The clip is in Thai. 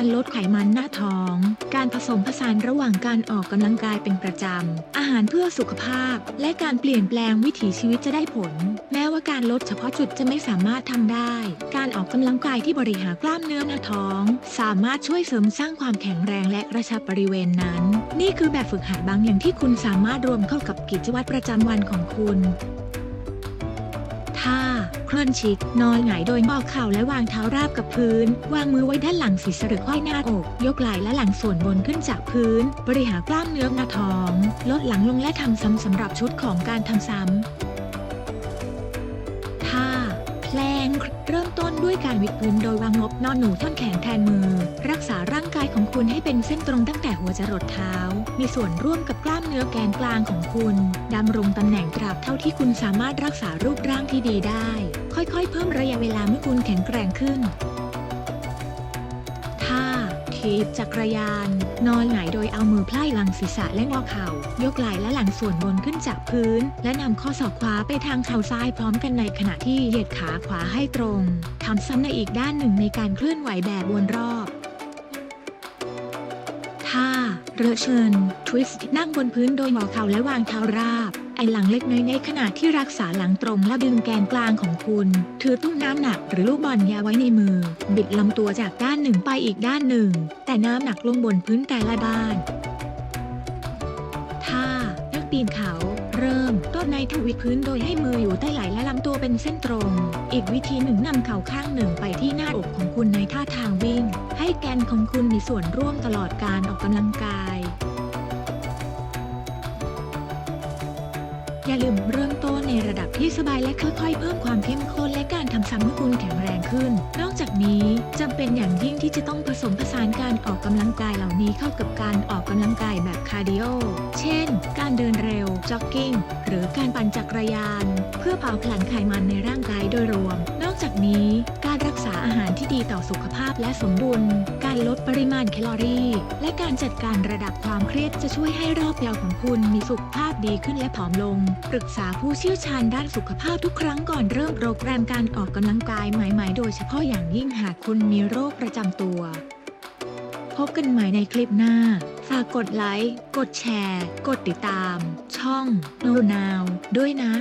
การลดไขมันหน้าท้อง การผสมผสานระหว่างการออกกำลังกายเป็นประจำ อาหารเพื่อสุขภาพ และการเปลี่ยนแปลงวิถีชีวิตจะได้ผล แม้ว่าการลดเฉพาะจุดจะไม่สามารถทำได้ การออกกำลังกายที่บริหารกล้ามเนื้อหน้าท้อง สามารถช่วยเสริมสร้างความแข็งแรงและกระชับบริเวณนั้น นี่คือแบบฝึกหัดบางอย่างที่คุณสามารถรวมเข้ากับกิจวัตรประจำวันของคุณ เคลื่อนชิด นอนหงายโดยงอเข่าและวางเท้าราบกับพื้น วางมือไว้ด้านหลังศีรษะหรือค่อยหน้าอก ยกไหล่และหลังส่วนบนขึ้นจากพื้น บริหารกล้ามเนื้อหน้าท้อง ลดหลังลงและทำซ้ำสำหรับชุดของการทำซ้ำท่าแพลงเริ่มต้นด้วยการวิดพื้นโดยวางงบนอนหนูท่อนแขนแทนมือ คุณให้เป็นเส้นตรงตั้งแต่หัวจรดเท้า มีส่วนร่วมกับกล้ามเนื้อแกนกลางของคุณดำรงตำแหน่งตราบเท่าที่คุณสามารถรักษารูปร่างที่ดีได้ ค่อยๆ เพิ่มระยะเวลาเมื่อคุณแข็งแกร่งขึ้นท่าทีบจักรยาน นอนหงายโดยเอามือไพล่หลังศีรษะและงอเข่า ยกไหล่และหลังส่วนบนขึ้นจากพื้น และนำข้อศอกขวาไปทางเข่าซ้ายพร้อมกันในขณะที่เหยียดขาขวาให้ตรงทำซ้ำในอีกด้านหนึ่งในการเคลื่อนไหวแบบวนรอบ เรือเชิญทวิสต์นั่งบนพื้นโดยหงอเข่าและวางเท้าราบ ไอหลังเล็กน้อยในขณะที่รักษาหลังตรงและดึงแกนกลางของคุณ ถือตุ้มน้ำหนักหรือลูกบอลยาไว้ในมือ บิดลำตัวจากด้านหนึ่งไปอีกด้านหนึ่ง แต่น้ำหนักลงบนพื้นแต่ละด้าน ท่านักปีนเขา เริ่ม ต้นในทวิตพื้นโดยให้มืออยู่ใต้ไหล่และลำตัวเป็นเส้นตรง อีกวิธีหนึ่งนำเข่าข้างหนึ่งไปที่หน้าอกของคุณในท่าทางวิ่ง ให้แกนของคุณมีส่วนร่วมตลอดการออกกำลังกาย อย่าลืมเริ่มต้นในระดับที่สบายและค่อยๆ เพิ่มความเข้มข้นและการทำซ้ำให้คุณแข็งแรงขึ้น นอกจากนี้จำเป็นอย่างยิ่งที่จะต้องผสมผสานการออกกำลังกายเหล่านี้เข้ากับการออกกำลังกายแบบคาร์ดิโอ เช่น การเดินเร็ว จ็อกกิ้ง หรือการปั่นจักรยาน เพื่อเผาผลาญไขมันในร่างกายโดยรวม นอกจากนี้การรักษาอาหารที่ดีต่อสุขภาพและสมดุล การลดปริมาณแคลอรี่ และการจัดการระดับความเครียดจะช่วยให้รอบเยาวของคุณมีสุขภาพดีขึ้นและผอมลงปรึกษาผู้เชี่ยวชาญด้านสุขภาพทุกครั้งก่อนเริ่มโปรแกรมการออกกำลังกายใหม่ ๆ โดยเฉพาะอย่างยิ่งหากคุณมีโรคประจำตัว พบกันใหม่ในคลิปหน้า ฝากกดไลค์ กดแชร์ กดติดตาม ช่องโนนาวด้วยนะ